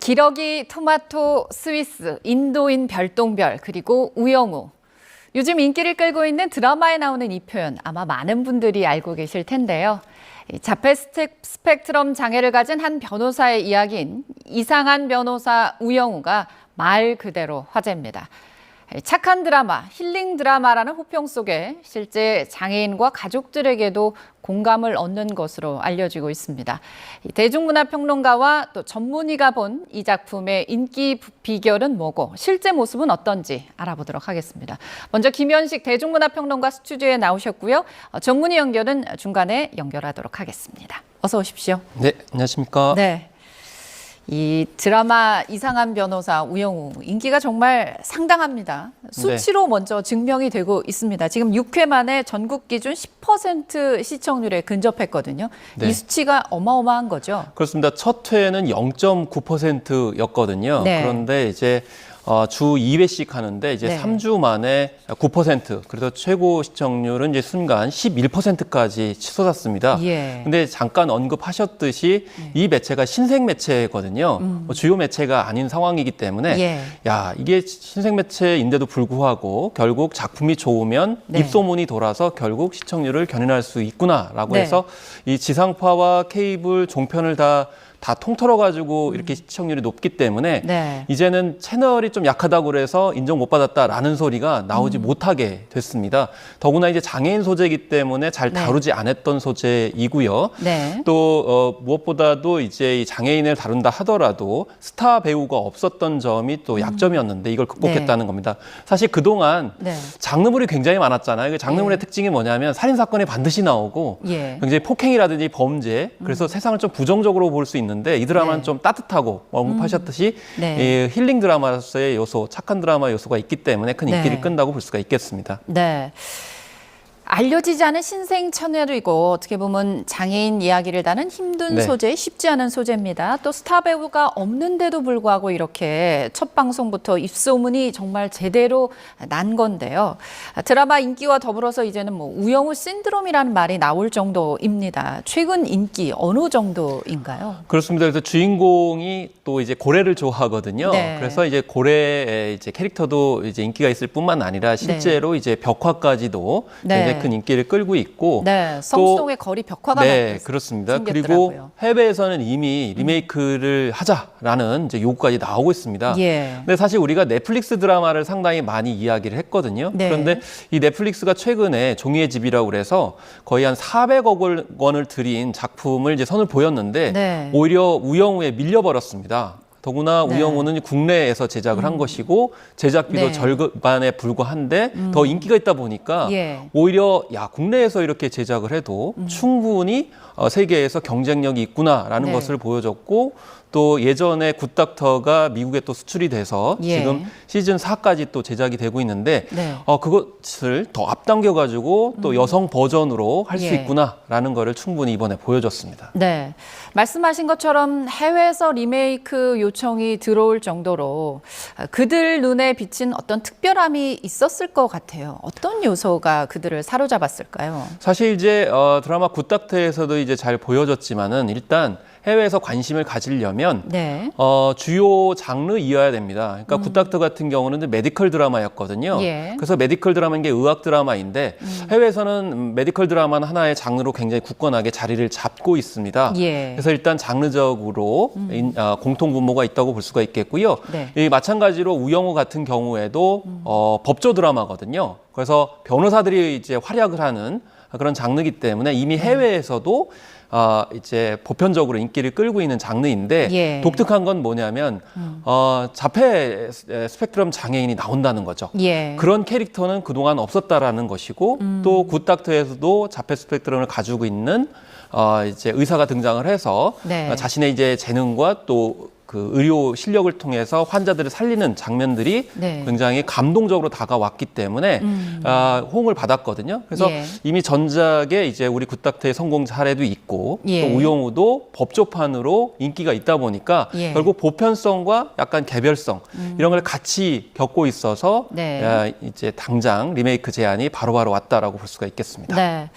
기러기, 토마토, 스위스, 인도인 별똥별, 그리고 우영우. 요즘 인기를 끌고 있는 드라마에 나오는 이 표현 아마 많은 분들이 알고 계실 텐데요. 이 자폐 스펙- 스펙트럼 장애를 가진 한 변호사의 이야기인 이상한 변호사 우영우가 말 그대로 화제입니다. 착한 드라마, 힐링 드라마라는 호평 속에 실제 장애인과 가족들에게도 공감을 얻는 것으로 알려지고 있습니다. 이 대중문화 평론가와 또 전문의가 본 이 작품의 인기 비결은 뭐고 실제 모습은 어떤지 알아보도록 하겠습니다. 먼저 김현식 대중문화 평론가 스튜디오에 나오셨고요. 어, 전문의 연결은 중간에 연결하도록 하겠습니다. 어서 오십시오. 네, 안녕하십니까. 네. 이 드라마 이상한 변호사 우영우 인기가 정말 상당합니다. 수치로 먼저 증명이 되고 있습니다. 지금 6회 만에 전국 기준 10% 시청률에 근접했거든요. 네. 이 수치가 어마어마한 거죠. 그렇습니다. 첫 회는 0.9%였거든요. 네. 그런데 이제 어, 주 2회씩 하는데 이제 네. 3주 만에 9%, 그래서 최고 시청률은 이제 순간 11%까지 치솟았습니다. 예. 근데 잠깐 언급하셨듯이 이 매체가 신생 매체거든요. 뭐 주요 매체가 아닌 상황이기 때문에 음. 예. 야 이게 신생 매체인데도 불구하고 결국 작품이 좋으면 네. 입소문이 돌아서 결국 시청률을 견인할 수 있구나라고 네. 해서 이 지상파와 케이블 종편을 다 다 통틀어 가지고 이렇게 시청률이 높기 때문에 음. 네. 이제는 채널이 좀 약하다고 그래서 인정 못 받았다라는 소리가 나오지 음. 못하게 됐습니다. 더구나 이제 장애인 소재이기 때문에 잘 네. 다루지 않았던 소재이고요. 네. 또 어, 무엇보다도 이제 이 장애인을 다룬다 하더라도 스타 배우가 없었던 점이 또 약점이었는데 이걸 극복했다는 겁니다. 사실 그동안 네. 장르물이 굉장히 많았잖아요. 그 장르물의 예. 특징이 뭐냐면 살인 사건이 반드시 나오고 예. 굉장히 폭행이라든지 범죄 그래서 세상을 좀 부정적으로 볼 수 있는 데 이 드라마는 네. 좀 따뜻하고 언급하셨듯이 네. 이 힐링 드라마로서의 요소, 착한 드라마 요소가 있기 때문에 큰 인기를 네. 끈다고 볼 수가 있겠습니다. 네. 알려지지 않은 신생 천외이고 어떻게 보면 장애인 이야기를 다는 힘든 네. 소재, 쉽지 않은 소재입니다. 또 스타 배우가 없는데도 불구하고 이렇게 첫 방송부터 입소문이 정말 제대로 난 건데요. 드라마 인기와 더불어서 이제는 뭐 우영우 신드롬이라는 말이 나올 정도입니다. 최근 인기 어느 정도인가요? 그렇습니다. 그래서 주인공이 또 이제 고래를 좋아하거든요. 네. 그래서 이제 고래의 이제 캐릭터도 이제 인기가 있을 뿐만 아니라 실제로 이제 벽화까지도 네. 굉장히 큰 인기를 끌고 있고 네, 성수동의 거리 벽화가 네, 막 그렇습니다. 생겼더라고요. 그리고 해외에서는 이미 리메이크를 하자라는 이제 요구까지 나오고 있습니다. 예. 근데 사실 우리가 넷플릭스 드라마를 상당히 많이 이야기를 했거든요. 네. 그런데 이 넷플릭스가 최근에 종이의 집이라고 그래서 거의 한 400억 원을 들인 작품을 이제 선을 보였는데 네. 오히려 우영우에 밀려버렸습니다. 더구나 네. 우영우는 국내에서 제작을 한 것이고 제작비도 네. 절반에 불과한데 더 인기가 있다 보니까 예. 오히려 야 국내에서 이렇게 제작을 해도 충분히 어, 세계에서 경쟁력이 있구나라는 네. 것을 보여줬고 또 예전에 굿닥터가 미국에 또 수출이 돼서 예. 지금 시즌 4까지 또 제작이 되고 있는데 네. 어, 그것을 더 앞당겨 가지고 또 여성 버전으로 할 수 예. 있구나라는 거를 충분히 이번에 보여줬습니다. 네. 말씀하신 것처럼 해외에서 리메이크 요청이 들어올 정도로 그들 눈에 비친 어떤 특별함이 있었을 것 같아요. 어떤 요소가 그들을 사로잡았을까요? 사실 이제 어, 드라마 굿닥터에서도 이제 잘 보여줬지만은 일단 해외에서 관심을 가지려면 네. 어, 주요 장르이어야 됩니다. 그러니까 굿닥터 같은 경우는 메디컬 드라마였거든요. 음. 예. 음. 그래서 메디컬 드라마인 게 의학 드라마인데 해외에서는 음, 메디컬 드라마는 하나의 장르로 굉장히 굳건하게 자리를 잡고 있습니다. 예. 음. 그래서 일단 장르적으로 인- 아, 공통 분모가 있다고 볼 수가 있겠고요. 네. 이 마찬가지로 우영우 같은 경우에도 어, 법조 드라마거든요. 그래서 변호사들이 이제 활약을 하는 그런 장르이기 때문에 이미 네. 해외에서도 어, 이제 보편적으로 인기를 끌고 있는 장르인데 예. 음. 독특한 건 뭐냐면 어, 자폐 스- 스펙트럼 장애인이 나온다는 거죠. 예. 그런 캐릭터는 그동안 없었다라는 것이고 음. 또 굿닥터에서도 자폐 스펙트럼을 가지고 있는 어, 이제 의사가 등장을 해서 네. 어, 자신의 이제 재능과 또 그 의료 실력을 통해서 환자들을 살리는 장면들이 네. 굉장히 감동적으로 다가왔기 때문에 아, 호응을 받았거든요. 그래서 예. 이미 전작에 이제 우리 굿닥터의 성공 사례도 있고 예. 또 우영우도 법조판으로 인기가 있다 보니까 예. 음. 결국 보편성과 약간 개별성 이런 걸 같이 겪고 있어서 네. 야, 이제 당장 리메이크 제안이 바로바로 왔다라고 볼 수가 있겠습니다. 네.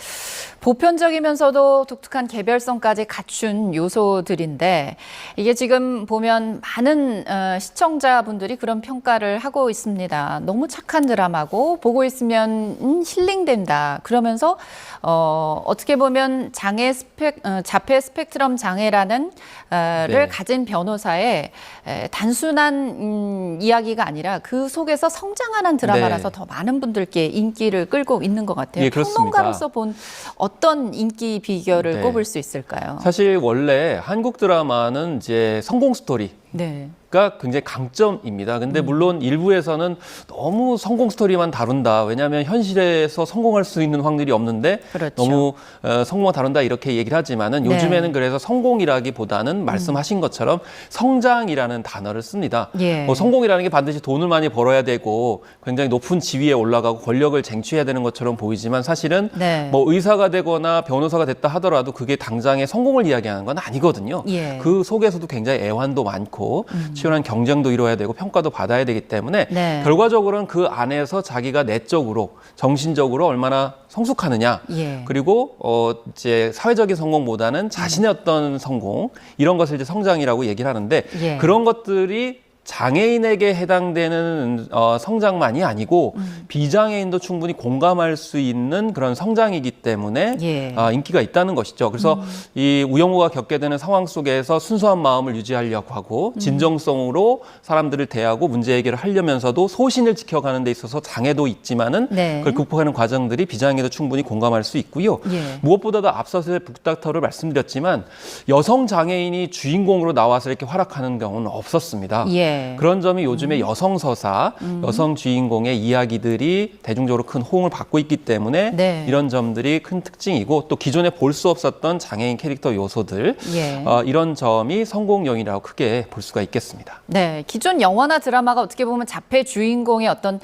보편적이면서도 독특한 개별성까지 갖춘 요소들인데 이게 지금 보면 보면 많은 어, 시청자분들이 그런 평가를 하고 있습니다. 너무 착한 드라마고 보고 있으면 음, 힐링된다. 그러면서 어, 어떻게 보면 장애 스펙 어, 자폐 스펙트럼 장애라는 어, 를 네. 가진 변호사의 에, 단순한 음, 이야기가 아니라 그 속에서 성장하는 드라마라서 네. 더 많은 분들께 인기를 끌고 있는 것 같아요. 예, 그렇습니다. 평론가로서 본 어떤 인기 비결을 네. 꼽을 수 있을까요? 사실 원래 한국 드라마는 이제 성공 스토리 소리. 네. 가 굉장히 강점입니다. 근데 음. 물론 일부에서는 너무 성공 스토리만 다룬다. 왜냐하면 현실에서 성공할 수 있는 확률이 없는데 그렇죠. 너무 어, 성공만 다룬다 이렇게 얘기를 하지만은 네. 음. 요즘에는 그래서 성공이라기보다는 말씀하신 것처럼 성장이라는 단어를 씁니다. 예. 뭐 성공이라는 게 반드시 돈을 많이 벌어야 되고 굉장히 높은 지위에 올라가고 권력을 쟁취해야 되는 것처럼 보이지만 사실은 네. 뭐 의사가 되거나 변호사가 됐다 하더라도 그게 당장의 성공을 이야기하는 건 아니거든요. 예. 음. 그 속에서도 굉장히 애환도 많고 치열한 경쟁도 이루어야 되고 평가도 받아야 되기 때문에 네. 결과적으로는 그 안에서 자기가 내적으로 정신적으로 얼마나 성숙하느냐 예. 그리고 어 이제 사회적인 성공보다는 자신의 어떤 성공 이런 것을 이제 성장이라고 얘기를 하는데 예. 그런 것들이 장애인에게 해당되는 어, 성장만이 아니고 음. 비장애인도 충분히 공감할 수 있는 그런 성장이기 때문에 예. 음. 아, 인기가 있다는 것이죠. 그래서 이 우영우가 겪게 되는 상황 속에서 순수한 마음을 유지하려고 하고 음. 진정성으로 사람들을 대하고 문제 해결을 하려면서도 소신을 지켜가는 데 있어서 장애도 있지만은 네. 그걸 극복하는 과정들이 비장애도 충분히 공감할 수 있고요. 예. 무엇보다도 앞서서 북닥터를 말씀드렸지만 여성 장애인이 주인공으로 나와서 이렇게 활약하는 경우는 없었습니다. 예. 그런 점이 요즘에 여성 서사, 여성 주인공의 이야기들이 대중적으로 큰 호응을 받고 있기 때문에 네. 이런 점들이 큰 특징이고 또 기존에 볼 수 없었던 장애인 캐릭터 요소들 예. 어, 이런 점이 성공 요인이라고 크게 볼 수가 있겠습니다. 네, 기존 영화나 드라마가 어떻게 보면 자폐 주인공의 어떤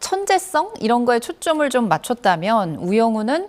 천재성 이런 거에 초점을 좀 맞췄다면 우영우는 어,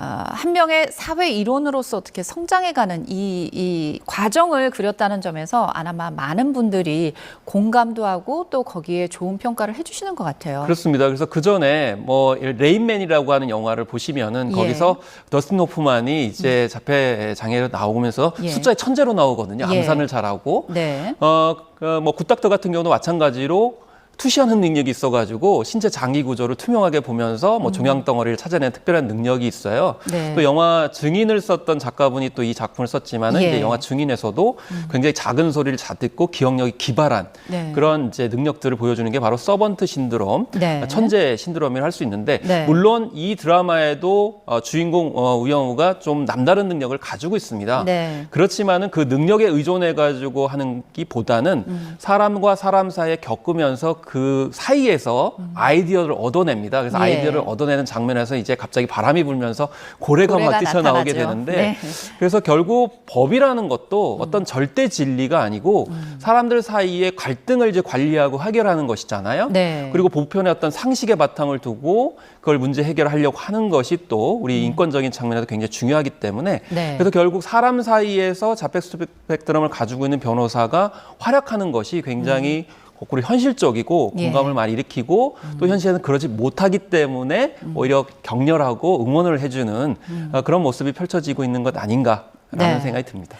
한 명의 사회 일원으로서 어떻게 성장해가는 이, 이 과정을 그렸다는 점에서 아마 많은 분들이 공감도 하고 또 거기에 좋은 평가를 해주시는 것 같아요. 그렇습니다. 그래서 그 전에 뭐 레인맨이라고 하는 영화를 보시면은 예. 거기서 더스틴 호프만이 이제 자폐 장애로 나오면서 예. 숫자의 천재로 나오거든요. 예. 암산을 잘하고 네. 어, 그뭐 굿닥터 같은 경우도 마찬가지로 투시하는 능력이 있어가지고 신체 장기 구조를 투명하게 보면서 뭐 종양 덩어리를 찾아내는 특별한 능력이 있어요. 음. 네. 또 영화 증인을 썼던 작가분이 또 이 작품을 썼지만은 예. 음. 이제 영화 증인에서도 굉장히 작은 소리를 잘 듣고 기억력이 기발한 네. 그런 이제 능력들을 보여주는 게 바로 서번트 신드롬, 네. 천재 신드롬이라 할 수 있는데 네. 물론 이 드라마에도 어, 주인공 어, 우영우가 좀 남다른 능력을 가지고 있습니다. 네. 그렇지만은 그 능력에 의존해 가지고 하는 기보다는 음. 사람과 사람 사이에 겪으면서 그 사이에서 아이디어를 얻어냅니다. 그래서 음. 예. 아이디어를 얻어내는 장면에서 이제 갑자기 바람이 불면서 고래가, 고래가 막 뛰쳐나오게 나타나죠. 되는데 네. 그래서 결국 법이라는 것도 음. 어떤 절대 진리가 아니고 사람들 사이의 갈등을 이제 관리하고 해결하는 것이잖아요. 네. 그리고 보편의 어떤 상식의 바탕을 두고 그걸 문제 해결하려고 하는 것이 또 우리 인권적인 측면에서 굉장히 중요하기 때문에 음. 네. 그래서 결국 사람 사이에서 자폐 스펙트럼을 가지고 있는 변호사가 활약하는 것이 굉장히 거꾸로 현실적이고 음. 예. 음. 공감을 많이 일으키고 또 현실에는 그러지 못하기 때문에 오히려 격렬하고 응원을 해주는 어, 그런 모습이 펼쳐지고 있는 것 아닌가라는 음. 네. 생각이 듭니다.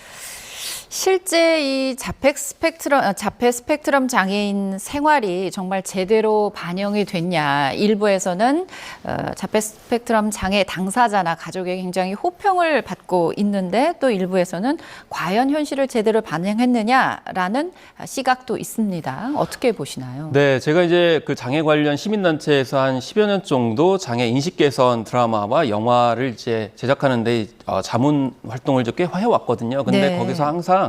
실제 이 자폐 스펙트럼 아, 자폐 스펙트럼 장애인 생활이 정말 제대로 반영이 됐냐 일부에서는 어, 자폐 스펙트럼 장애 당사자나 가족에게 굉장히 호평을 받고 있는데 또 일부에서는 과연 현실을 제대로 반영했느냐라는 시각도 있습니다. 어떻게 보시나요? 네, 제가 이제 그 장애 관련 시민단체에서 한 10여 년 정도 장애 인식 개선 드라마와 영화를 이제 제작하는데 어, 자문 활동을 좀꽤 해왔거든요. 근데 네. 거기서 항상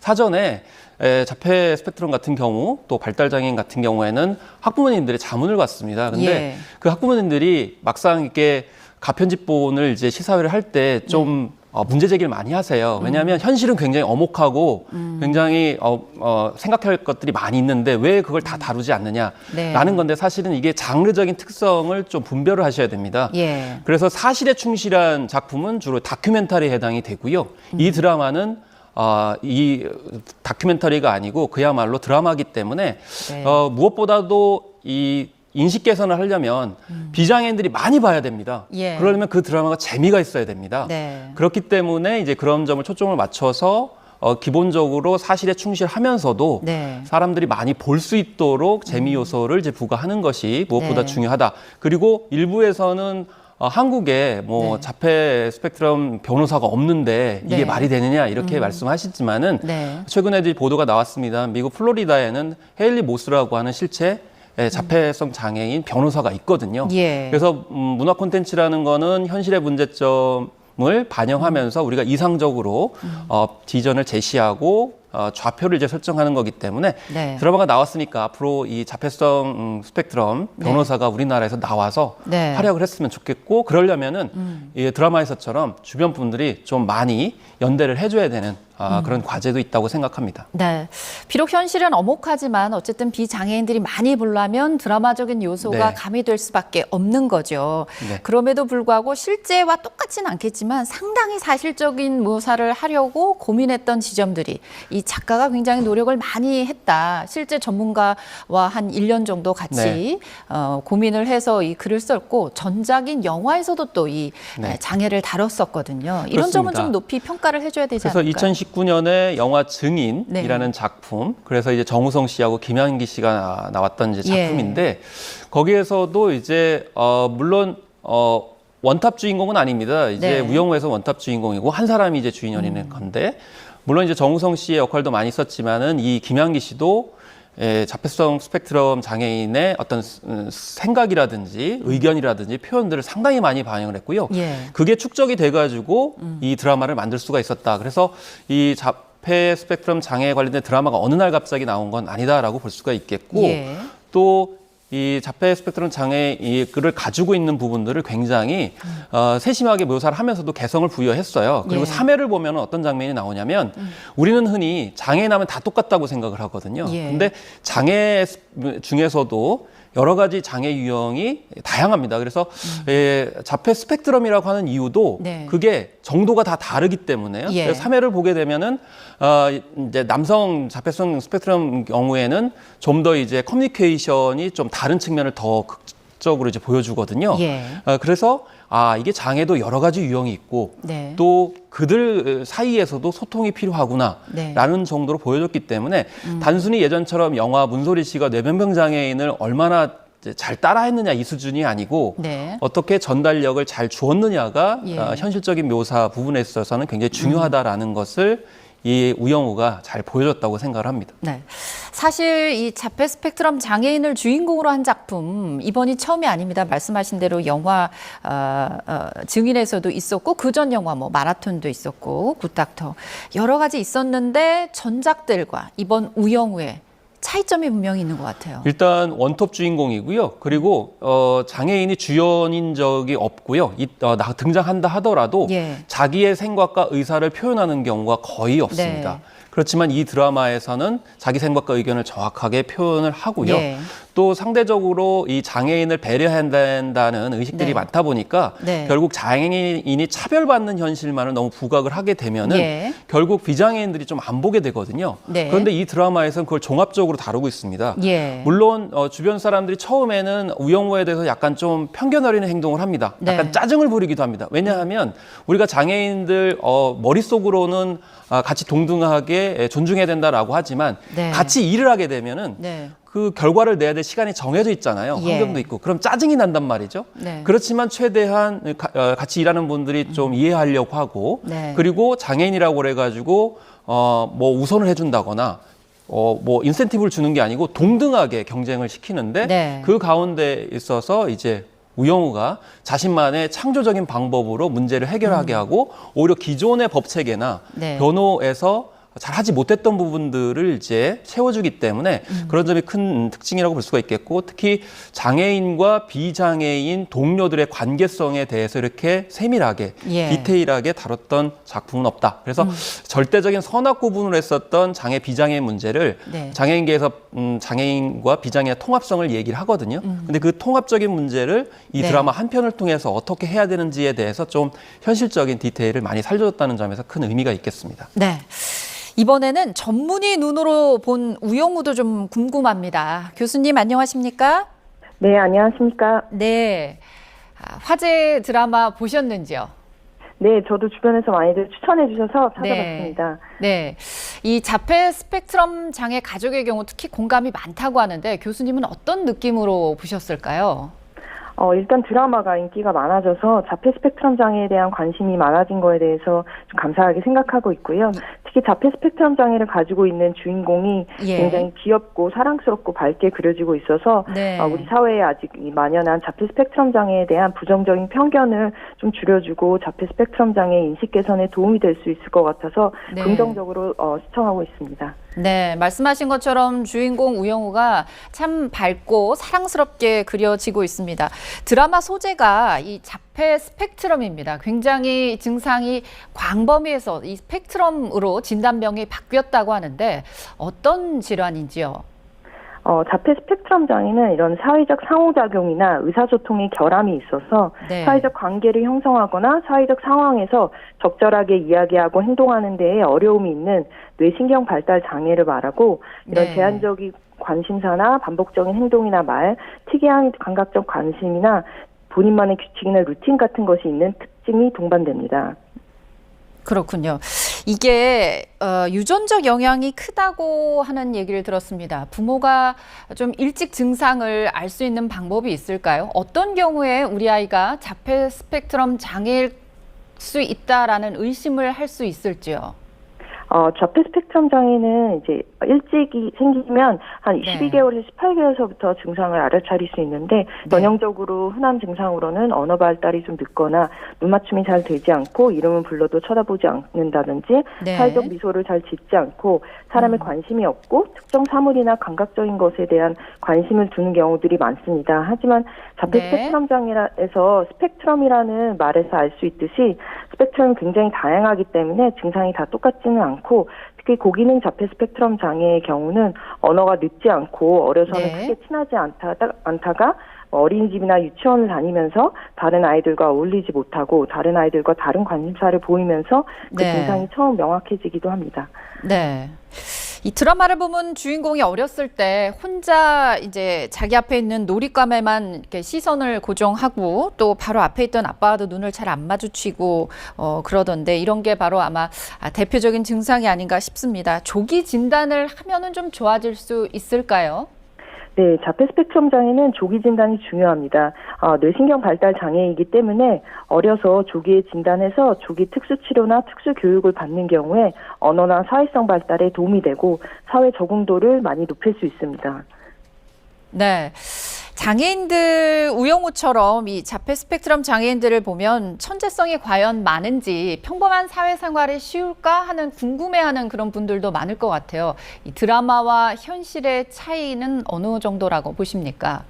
사전에 에, 자폐 스펙트럼 같은 경우 또 발달 장애인 같은 경우에는 학부모님들의 자문을 받습니다. 근데 예. 그 학부모님들이 막상 이렇게 가편집본을 이제 시사회를 할 때좀 네. 어, 문제 제기를 많이 하세요. 음. 왜냐하면 현실은 굉장히 엄혹하고 굉장히 어, 어, 생각할 것들이 많이 있는데 왜 그걸 다 다루지 않느냐라는 네. 건데 사실은 이게 장르적인 특성을 좀 분별을 하셔야 됩니다. 예. 그래서 사실에 충실한 작품은 주로 다큐멘터리에 해당이 되고요. 음. 이 드라마는 어, 이 다큐멘터리가 아니고 그야말로 드라마기 때문에 네. 어, 무엇보다도 이 인식 개선을 하려면 비장애인들이 많이 봐야 됩니다. 음. 예. 그러려면 그 드라마가 재미가 있어야 됩니다. 네. 그렇기 때문에 이제 그런 점을 초점을 맞춰서 어, 기본적으로 사실에 충실하면서도 네. 사람들이 많이 볼 수 있도록 재미 요소를 이제 부과하는 것이 무엇보다 네. 중요하다. 그리고 일부에서는 어, 한국에 뭐 네. 자폐 스펙트럼 변호사가 없는데 이게 네. 말이 되느냐 이렇게 말씀하시지만은 네. 최근에 이제 보도가 나왔습니다. 미국 플로리다에는 헤일리 모스라고 하는 실체 의 자폐성 장애인 변호사가 있거든요. 예. 그래서 음, 문화 콘텐츠라는 거는 현실의 문제점을 반영하면서 우리가 이상적으로 어, 비전을 제시하고 어, 좌표를 이제 설정하는 거기 때문에 네. 드라마가 나왔으니까 앞으로 이 자폐성 음, 스펙트럼 변호사가 우리나라에서 나와서 네. 음. 활약을 했으면 좋겠고 그러려면은 이 드라마에서처럼 주변 분들이 좀 많이 연대를 해줘야 되는 음. 아, 그런 과제도 있다고 생각합니다. 네. 비록 현실은 엄혹하지만 어쨌든 비장애인들이 많이 보려면 드라마적인 요소가 네. 가미될 수밖에 없는 거죠. 네. 그럼에도 불구하고 실제와 똑같지는 않겠지만 상당히 사실적인 묘사를 하려고 고민했던 지점들이 이 작가가 굉장히 노력을 많이 했다. 실제 전문가와 한 1년 정도 같이 네. 어, 고민을 해서 이 글을 썼고 전작인 영화에서도 또 이 네. 장애를 다뤘었거든요. 이런 점은 그렇습니다. 좀 높이 평가를 해줘야 되지 그래서 않을까요? 2019년에 영화 증인이라는 네. 작품, 그래서 이제 정우성 씨하고 김양기 씨가 나- 나왔던 이제 예. 작품인데 거기에서도 이제 어 물론 어 원탑 주인공은 아닙니다. 이제 네. 음. 우영우에서 원탑 주인공이고 한 사람이 이제 주인연이는 건데 물론 이제 정우성 씨의 역할도 많이 있었지만은 이 김양기 씨도 예, 자폐성 스펙트럼 장애인의 어떤 스- 음, 생각이라든지 의견이라든지 표현들을 상당히 많이 반영을 했고요. 예. 그게 축적이 돼가지고 이 드라마를 만들 수가 있었다. 그래서 이 자폐 스펙트럼 장애에 관련된 드라마가 어느 날 갑자기 나온 건 아니다라고 볼 수가 있겠고 예. 또 이 자폐 스펙트럼 장애를 가지고 있는 부분들을 굉장히 어, 세심하게 묘사를 하면서도 개성을 부여했어요. 그리고 예. 삼회를 보면 어떤 장면이 나오냐면 우리는 흔히 장애인 하면 다 똑같다고 생각을 하거든요. 예. 근데 장애 중에서도 여러 가지 장애 유형이 다양합니다. 그래서 예, 자폐 스펙트럼이라고 하는 이유도 음. 네. 그게 정도가 다 다르기 때문에요. 예. 그래서 3회를 보게 되면은 어, 이제 남성 자폐성 스펙트럼 경우에는 좀 더 이제 커뮤니케이션이 좀 다른 측면을 더 극 적으로 이제 보여주거든요. 예. 어, 그래서 아 이게 장애도 여러 가지 유형이 있고 네. 또 그들 사이에서도 소통이 필요하구나라는 네. 정도로 보여줬기 때문에 단순히 예전처럼 영화 문소리 씨가 뇌변병 장애인을 얼마나 잘 따라했느냐 이 수준이 아니고 네. 어떻게 전달력을 잘 주었느냐가 예. 어, 현실적인 묘사 부분에 있어서는 굉장히 중요하다라는 것을 이 우영우가 잘 보여줬다고 생각을 합니다. 네. 사실 이 자폐 스펙트럼 장애인을 주인공으로 한 작품 이번이 처음이 아닙니다. 말씀하신 대로 영화 어, 어, 증인에서도 있었고 그전 영화 뭐 마라톤도 있었고 굿닥터 여러 가지 있었는데 전작들과 이번 우영우의 차이점이 분명히 있는 것 같아요. 일단 원톱 주인공이고요. 그리고 어, 장애인이 주연인 적이 없고요. 이, 어, 나, 등장한다 하더라도 예. 자기의 생각과 의사를 표현하는 경우가 거의 없습니다. 네. 그렇지만 이 드라마에서는 자기 생각과 의견을 정확하게 표현을 하고요. 예. 또 상대적으로 이 장애인을 배려해야 된다는 의식들이 네. 많다 보니까 네. 결국 장애인이 차별받는 현실만을 너무 부각을 하게 되면은 예. 결국 비장애인들이 좀 안 보게 되거든요. 네. 그런데 이 드라마에서는 그걸 종합적으로 다루고 있습니다. 예. 물론 어, 주변 사람들이 처음에는 우영우에 대해서 약간 좀 편견 어리는 행동을 합니다. 약간 네. 짜증을 부리기도 합니다. 왜냐하면 우리가 장애인들 어, 머릿속으로는 아, 같이 동등하게 에, 존중해야 된다라고 하지만 네. 같이 일을 하게 되면은 네. 그 결과를 내야 될 시간이 정해져 있잖아요. 예. 환경도 있고. 그럼 짜증이 난단 말이죠. 네. 그렇지만 최대한 가- 어, 같이 일하는 분들이 좀 이해하려고 하고 네. 그리고 장애인이라고 그래 가지고 어, 뭐 우선을 해 준다거나 어, 뭐 인센티브를 주는 게 아니고 동등하게 경쟁을 시키는데 네. 그 가운데 있어서 이제 우영우가 자신만의 창조적인 방법으로 문제를 해결하게 하고 오히려 기존의 법 체계나 음. 네. 변호에서 잘 하지 못했던 부분들을 이제 채워주기 때문에 음. 그런 점이 큰 특징이라고 볼 수가 있겠고 특히 장애인과 비장애인 동료들의 관계성에 대해서 이렇게 세밀하게 예. 디테일하게 다뤘던 작품은 없다. 그래서 절대적인 선악 구분을 했었던 장애 비장애 문제를 네. 장애인계에서 음, 장애인과 비장애의 통합성을 얘기를 하거든요. 근데 그 통합적인 문제를 이 음. 네. 드라마 한 편을 통해서 어떻게 해야 되는지에 대해서 좀 현실적인 디테일을 많이 살려줬다는 점에서 큰 의미가 있겠습니다. 네. 이번에는 전문의 눈으로 본 우영우도 좀 궁금합니다. 교수님 안녕하십니까? 네, 안녕하십니까. 네. 아, 화제 드라마 보셨는지요? 네, 저도 주변에서 많이들 추천해 주셔서 네. 찾아봤습니다. 네. 이 자폐 스펙트럼 장애 가족의 경우 특히 공감이 많다고 하는데 교수님은 어떤 느낌으로 보셨을까요? 어, 일단 드라마가 인기가 많아져서 자폐 스펙트럼 장애에 대한 관심이 많아진 거에 대해서 좀 감사하게 생각하고 있고요. 특히 자폐 스펙트럼 장애를 가지고 있는 주인공이 예. 굉장히 귀엽고 사랑스럽고 밝게 그려지고 있어서 네. 어, 우리 사회에 아직 이 만연한 자폐 스펙트럼 장애에 대한 부정적인 편견을 좀 줄여주고 자폐 스펙트럼 장애 인식 개선에 도움이 될 수 있을 것 같아서 네. 긍정적으로 어, 시청하고 있습니다. 네, 말씀하신 것처럼 주인공 우영우가 참 밝고 사랑스럽게 그려지고 있습니다. 드라마 소재가 이 자폐 스펙트럼입니다. 굉장히 증상이 광범위해서 이 스펙트럼으로 진단명이 바뀌었다고 하는데 어떤 질환인지요? 어, 자폐 스펙트럼 장애는 이런 사회적 상호작용이나 의사소통의 결함이 있어서 네. 사회적 관계를 형성하거나 사회적 상황에서 적절하게 이야기하고 행동하는 데에 어려움이 있는 뇌신경 발달 장애를 말하고 이런 네. 제한적인 관심사나 반복적인 행동이나 말, 특이한 감각적 관심이나 본인만의 규칙이나 루틴 같은 것이 있는 특징이 동반됩니다. 그렇군요. 이게 어, 유전적 영향이 크다고 하는 얘기를 들었습니다. 부모가 좀 일찍 증상을 알 수 있는 방법이 있을까요? 어떤 경우에 우리 아이가 자폐 스펙트럼 장애일 수 있다라는 의심을 할 수 있을지요? 어, 자폐 스펙트럼 장애는 이제 일찍이 생기면 한 네. 12개월에서 18개월서부터 증상을 알아차릴 수 있는데 네. 전형적으로 흔한 증상으로는 언어 발달이 좀 늦거나 눈 맞춤이 잘 되지 않고 이름을 불러도 쳐다보지 않는다든지 네. 사회적 미소를 잘 짓지 않고 사람에 음. 관심이 없고 특정 사물이나 감각적인 것에 대한 관심을 두는 경우들이 많습니다. 하지만 자폐 네. 스펙트럼 장애에서 스펙트럼이라는 말에서 알 수 있듯이 스펙트럼이 굉장히 다양하기 때문에 증상이 다 똑같지는 않고 특히 고기능 자폐 스펙트럼 장애의 경우는 언어가 늦지 않고 어려서는 네. 크게 친하지 않다, 않다가 어린이집이나 유치원을 다니면서 다른 아이들과 어울리지 못하고 다른 아이들과 다른 관심사를 보이면서 그 네. 증상이 처음 명확해지기도 합니다. 네. 이 드라마를 보면 주인공이 어렸을 때 혼자 이제 자기 앞에 있는 놀잇감에만 이렇게 시선을 고정하고 또 바로 앞에 있던 아빠와도 눈을 잘 안 마주치고 어 그러던데 이런 게 바로 아마 아, 대표적인 증상이 아닌가 싶습니다. 조기 진단을 하면은 좀 좋아질 수 있을까요? 네, 자폐 스펙트럼 장애는 조기 진단이 중요합니다. 아, 뇌신경 발달 장애이기 때문에 어려서 조기에 진단해서 조기 특수 치료나 특수 교육을 받는 경우에 언어나 사회성 발달에 도움이 되고 사회 적응도를 많이 높일 수 있습니다. 네. 장애인들 우영우처럼 이 자폐 스펙트럼 장애인들을 보면 천재성이 과연 많은지 평범한 사회생활이 쉬울까 하는 궁금해하는 그런 분들도 많을 것 같아요. 이 드라마와 현실의 차이는 어느 정도라고 보십니까?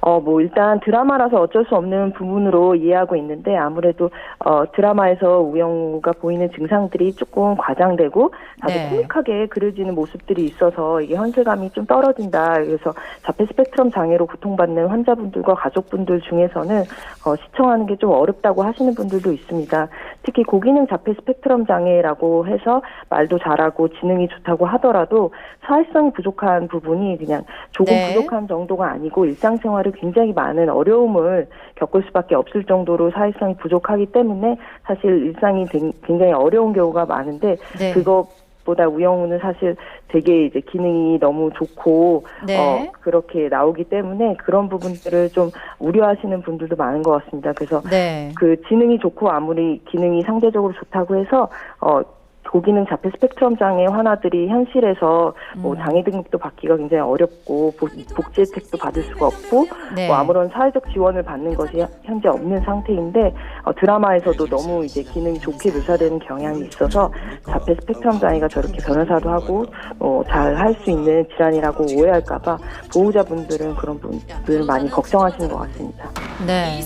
어, 뭐, 일단 드라마라서 어쩔 수 없는 부분으로 이해하고 있는데 아무래도, 어, 드라마에서 우영우가 보이는 증상들이 조금 과장되고 다소 네. 코믹하게 그려지는 모습들이 있어서 이게 현실감이 좀 떨어진다. 그래서 자폐 스펙트럼 장애로 고통받는 환자분들과 가족분들 중에서는 어, 시청하는 게 좀 어렵다고 하시는 분들도 있습니다. 특히 고기능 자폐 스펙트럼 장애라고 해서 말도 잘하고 지능이 좋다고 하더라도 사회성이 부족한 부분이 그냥 조금 네. 부족한 정도가 아니고 일상생활 에 굉장히 많은 어려움을 겪을 수밖에 없을 정도로 사회성이 부족하기 때문에 사실 일상이 된- 굉장히 어려운 경우가 많은데 네. 그것보다 우영우는 사실 되게 이제 기능이 너무 좋고 네. 어, 그렇게 나오기 때문에 그런 부분들을 좀 우려하시는 분들도 많은 것 같습니다. 그래서 네. 그 지능이 좋고 아무리 기능이 상대적으로 좋다고 해서 어 고기능 자폐 스펙트럼 장애 환아들이 현실에서 뭐 음. 장애 등록도 받기가 굉장히 어렵고 복- 복지 혜택도 받을 수가 없고 네. 뭐 아무런 사회적 지원을 받는 것이 현재 없는 상태인데 어, 드라마에서도 너무 이제 기능이 좋게 묘사되는 경향이 있어서 자폐 스펙트럼 장애가 저렇게 변호사도 하고 어, 잘할 수 있는 질환이라고 오해할까봐 보호자분들은 그런 분들 많이 걱정하시는 것 같습니다. 네.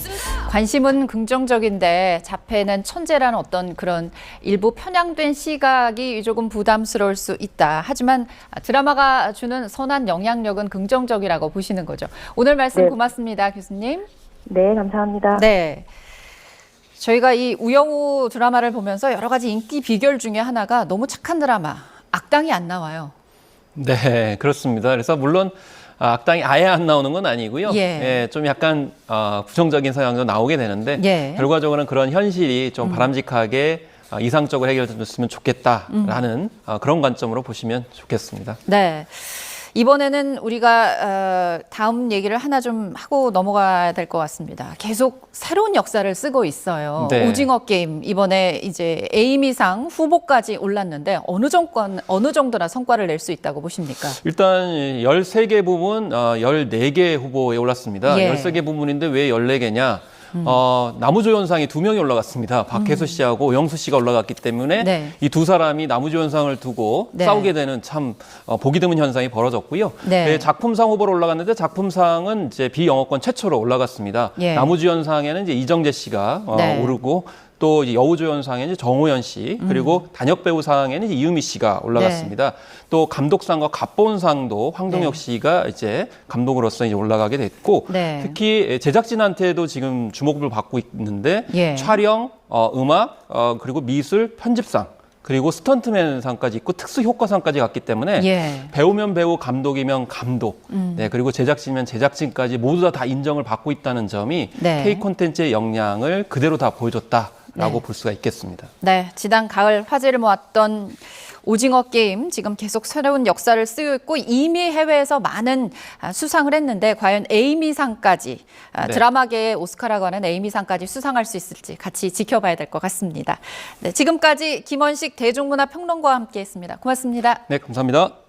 관심은 긍정적인데 자폐는 천재라는 어떤 그런 일부 편향된 시 각이 조금 부담스러울 수 있다. 하지만 드라마가 주는 선한 영향력은 긍정적이라고 보시는 거죠. 오늘 말씀 네. 고맙습니다, 교수님. 네, 감사합니다. 네. 저희가 이 우영우 드라마를 보면서 여러 가지 인기 비결 중에 하나가 너무 착한 드라마, 악당이 안 나와요. 네, 그렇습니다. 그래서 물론 아, 악당이 아예 안 나오는 건 아니고요. 예. 좀 약간 어, 부정적인 성향도 나오게 되는데 예. 결과적으로는 그런 현실이 좀 바람직하게 어, 이상적으로 해결됐으면 좋겠다라는 어, 그런 관점으로 보시면 좋겠습니다. 네. 이번에는 우리가 어, 다음 얘기를 하나 좀 하고 넘어가야 될 것 같습니다. 계속 새로운 역사를 쓰고 있어요. 네. 오징어 게임 이번에 이제 에이미상 후보까지 올랐는데 어느 정권 어느 정도나 성과를 낼 수 있다고 보십니까? 일단 13개 부문 어, 14개 후보에 올랐습니다. 예. 음. 13개 부문인데 왜 14개냐? 어, 나무조연상이 두 명이 올라갔습니다. 박혜수 씨하고 오영수 씨가 올라갔기 때문에 네. 이 두 사람이 나무조연상을 두고 네. 싸우게 되는 참 어, 보기 드문 현상이 벌어졌고요. 네. 네, 작품상 후보로 올라갔는데 작품상은 이제 비영어권 최초로 올라갔습니다. 예. 나무조연상에는 이제 이정재 씨가 어, 네. 오르고 또 여우조연상에는 정호연 씨 그리고 음. 단역 배우상에는 이유미 씨가 올라갔습니다. 또 감독상과 갑본상도 황동혁 네. 씨가 이제 감독으로서 이제 올라가게 됐고 네. 특히 제작진한테도 지금 주목을 받고 있는데 예. 촬영, 어, 음악, 어, 그리고 미술, 편집상 그리고 스턴트맨상까지 있고 특수 효과상까지 갔기 때문에 예. 배우면 배우, 감독이면 감독, 음. 네 그리고 제작진이면 제작진까지 모두 다, 다 인정을 받고 있다는 점이 네. K 콘텐츠의 역량을 그대로 다 보여줬다 라고 네. 볼 수가 있겠습니다. 네, 지난 가을 화제를 모았던 오징어 게임 지금 계속 새로운 역사를 쓰고 있고 이미 해외에서 많은 아, 수상을 했는데 과연 에이미상까지 아, 네. 드라마계의 오스카라고 하는 에이미상까지 수상할 수 있을지 같이 지켜봐야 될 것 같습니다. 네, 지금까지 김원식 대중문화평론가와 함께했습니다. 고맙습니다. 네 감사합니다.